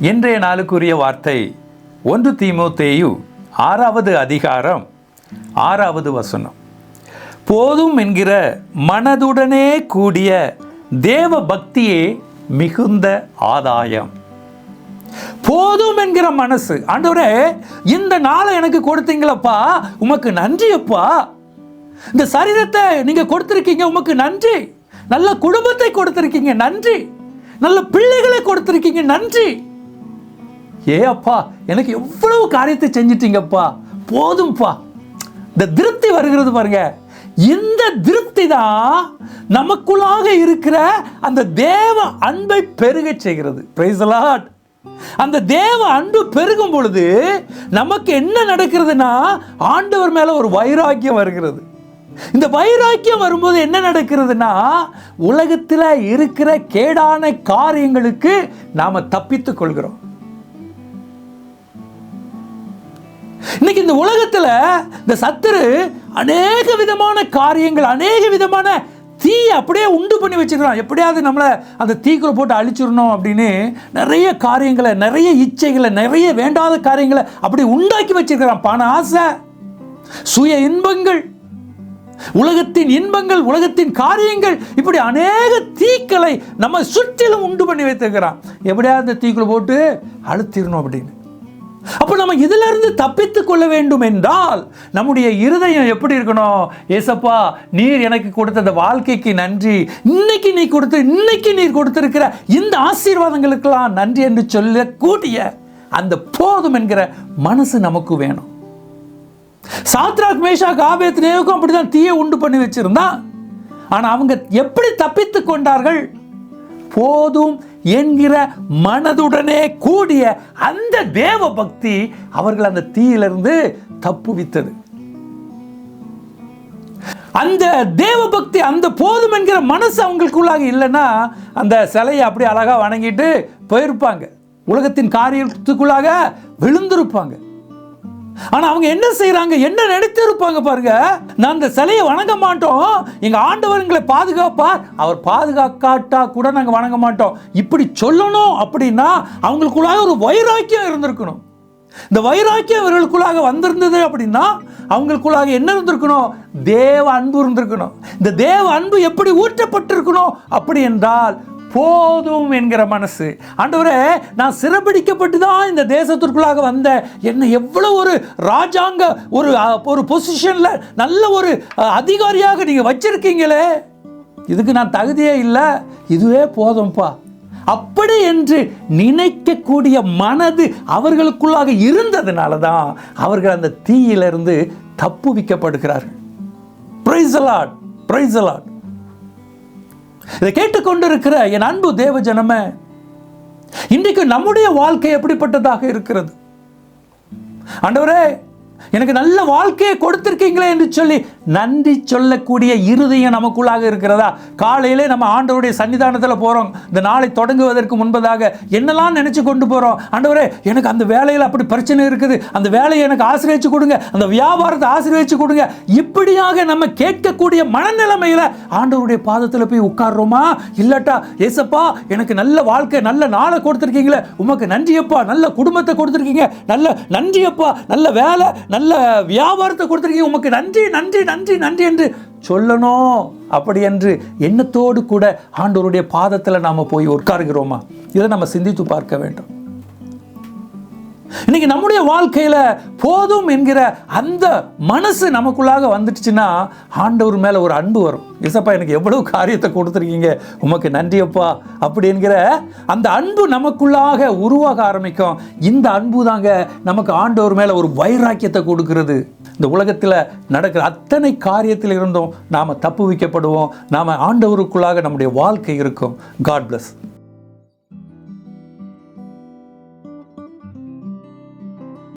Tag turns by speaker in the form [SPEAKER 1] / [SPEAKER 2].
[SPEAKER 1] இன்றைய நாளுக்குரிய வார்த்தை ஒன்று தீமோத்தேயு ஆறாவது அதிகாரம் ஆறாவது வசனம். போதும் என்கிற மனதுடனே கூடிய தேவ பக்தியே மிகுந்த ஆதாயம். போதும் என்கிற மனசு ஆண்டவரே இந்த நாளை எனக்கு கொடுத்தீங்களப்பா உமக்கு நன்றி அப்பா. இந்த சரீரத்தை நீங்க கொடுத்திருக்கீங்க உமக்கு நன்றி. நல்ல குடும்பத்தை கொடுத்திருக்கீங்க நன்றி. நல்ல பிள்ளைகளை கொடுத்திருக்கீங்க நன்றி. ஏ அப்பா எனக்கு எவ்வளவு காரியத்தை செஞ்சிட்டீங்கப்பா? போதும்ப்பா இந்த திருப்தி வருகிறது பாருங்க. இந்த திருப்தி தான் நமக்குள்ளாக இருக்கிற அந்த தேவ அன்பை பெருகச் செய்கிறது. Praise அந்த தேவ அன்பு பெருகும் பொழுது நமக்கு என்ன நடக்கிறதுனா ஆண்டவர் மேல ஒரு வைராக்கியம் வருகிறது. இந்த வைராக்கியம் வரும்போது என்ன நடக்கிறதுனா உலகத்தில் இருக்கிற கேடான காரியங்களுக்கு நாம தப்பித்துக் கொள்கிறோம். இன்னைக்கு இந்த உலகத்தில் இந்த சத்துரு அநேக விதமான காரியங்கள் அநேக விதமான தீ அப்படியே உண்டு பண்ணி வச்சிருக்கான் எப்படியாவது நம்மளை அந்த தீக்குள்ள போட்டு அழிச்சிடணும் அப்படின்னு நிறைய காரியங்களை நிறைய இச்சைகளை நிறைய வேண்டாத காரியங்களை அப்படி உண்டாக்கி வச்சிருக்கிறான். பண ஆசை சுய இன்பங்கள் உலகத்தின் இன்பங்கள் உலகத்தின் காரியங்கள் இப்படி அநேக தீக்களை நம்ம சுற்றிலும் உண்டு பண்ணி வைத்திருக்கிறான். எப்படியாவது அந்த தீக்குள்ள போட்டு அழுத்திடணும் அப்படின்னு. அப்போ நம்ம இதுல இருந்து கொள்ள வேண்டும் என்றால் நம்முடைய இருதயம் எப்படி இருக்கணும்? ஏசப்பா நீர் எனக்கு கொடுத்த அந்த வாழ்க்கைக்கு நன்றி. இன்னைக்கு நீ கொடுத்து இன்னைக்கு நீர் கொடுத்திருக்கிற இந்த ஆசீர்வாதங்களுக்கெல்லாம் நன்றி என்று சொல்லக்கூடிய அந்த போதும் என்கிற மனசு நமக்கு வேணும். சாத்ராக் மேஷா காபேத் நேவுக்கும் அப்படிதான் தீயை உண்டு பண்ணி வச்சிருந்தான். ஆனா அவங்க எப்படி தப்பித்துக் கொண்டார்கள்? போதும் என்கிற மனதுடனே கூடிய அந்த தேவ பக்தி அவர்கள் அந்த தீயிலிருந்து தப்புவித்தது. அந்த தேவ பக்தி அந்த போதும் என்கிற மனசு அவங்களுக்குள்ளாக இல்லைன்னா அந்த சிலையை அப்படி அழகாக வணங்கிட்டு போயிருப்பாங்க. உலகத்தின் காரியத்துக்குள்ளாக விழுந்திருப்பாங்க. ஆனா அவங்க என்ன செய்யறாங்க என்ன நினைத்து இருப்பாங்க பாருங்க. நான் அந்த சிலையை வணங்க மாட்டோம். எங்க ஆண்டவர் எங்களை பாதுகாப்பார். அவர் பாதுகாக்காட்டா கூட நாங்க வணங்க மாட்டோம். இப்படி சொல்லணும் அப்படின்னா அவங்களுக்குள்ளாக ஒரு வைராக்கியம் இருந்திருக்கணும். இந்த வைராக்கியம் இவர்களுக்குள்ளாக வந்திருந்தது அப்படின்னா அவங்களுக்குள்ளாக என்ன இருந்திருக்கணும்? தேவ அன்பு இருந்திருக்கணும். இந்த தேவ அன்பு எப்படி ஊற்றப்பட்டிருக்கணும்? அப்படி என்றால் போதும் என்கிற மனசு. ஆண்டவரே நான் சிறப்பிடிக்கப்பட்டு தான் இந்த தேசத்திற்குள்ளாக வந்தேன். என்னை எவ்வளோ ஒரு ராஜாங்க ஒரு ஒரு பொசிஷனில் நல்ல ஒரு அதிகாரியாக நீங்கள் வச்சிருக்கீங்களே. இதுக்கு நான் தகுதியே இல்லை. இதுவே போதும்ப்பா அப்படி என்று நினைக்கக்கூடிய மனது அவர்களுக்குள்ளாக இருந்ததுனால தான் அவர்கள் அந்த தீயிலிருந்து தப்புவிக்கப்படுகிறார்கள். Praise the Lord praise the Lord இதை கேட்டுக்கொண்டிருக்கிற என் அன்பு தேவ ஜனமே இன்றைக்கு நம்முடைய வாழ்க்கை எப்படிப்பட்டதாக இருக்கிறது? ஆண்டவரே எனக்கு நல்ல வாழ்க்கையை கொடுத்திருக்கீங்களே என்று சொல்லி நன்றி சொல்லக்கூடிய இருதயம் நமக்குள்ளாக இருக்கிறதா? காலையிலே நம்ம ஆண்டவருடைய சன்னிதானத்தில் போகிறோம் இந்த நாளை தொடங்குவதற்கு முன்பதாக என்னெல்லாம் நினச்சி கொண்டு போகிறோம் ஆண்டவரே எனக்கு அந்த வேலையில் அப்படி பிரச்சனை இருக்குது. அந்த வேலையை எனக்கு ஆசிரியச்சு கொடுங்க. அந்த வியாபாரத்தை ஆசிரியச்சு கொடுங்க. இப்படியாக நம்ம கேட்கக்கூடிய மனநிலைமையில் ஆண்டவருடைய பாதத்தில் போய் உட்கார்றோமா? இல்லாட்டா ஏசப்பா எனக்கு நல்ல வாழ்க்கை நல்ல நாளை கொடுத்துருக்கீங்களே. உமக்கு நன்றியப்பா. நல்ல குடும்பத்தை கொடுத்துருக்கீங்க. நல்ல நன்றியப்பா. நல்ல வேலை நல்ல வியாபாரத்தை கொடுத்துருக்கீங்க. உமக்கு நன்றி நன்றி நன்றி. நன்றி நன்றி என்று சொல்லணும். அப்படி என்று எண்ணத்தோடு கூட ஆண்டவருடைய பாதத்தில் நாம் போய் உட்காருகிறோமா? இதை நம்ம சிந்தித்து பார்க்க வேண்டும். இன்னைக்கு நம்முடைய வாழ்க்கையில போதும் என்கிற அந்த மனசு நமக்குள்ளாக வந்துடுச்சுன்னா ஆண்டவர் மேல ஒரு அன்பு வரும். இசப்பா எனக்கு எவ்வளவு காரியத்தை கொடுத்துருக்கீங்க? உமக்கு நன்றியப்பா. அப்படி என்கிற அந்த அன்பு நமக்குள்ளாக உருவாக ஆரம்பிக்கும். இந்த அன்பு தாங்க நமக்கு ஆண்டவர் மேல ஒரு வைராக்கியத்தை கொடுக்கிறது. இந்த உலகத்தில் நடக்கிற அத்தனை காரியத்தில் இருந்தும் நாம் தப்பு வைக்கப்படுவோம் நாம் ஆண்டவருக்குள்ளாக நம்முடைய வாழ்க்கை இருக்கும். God plus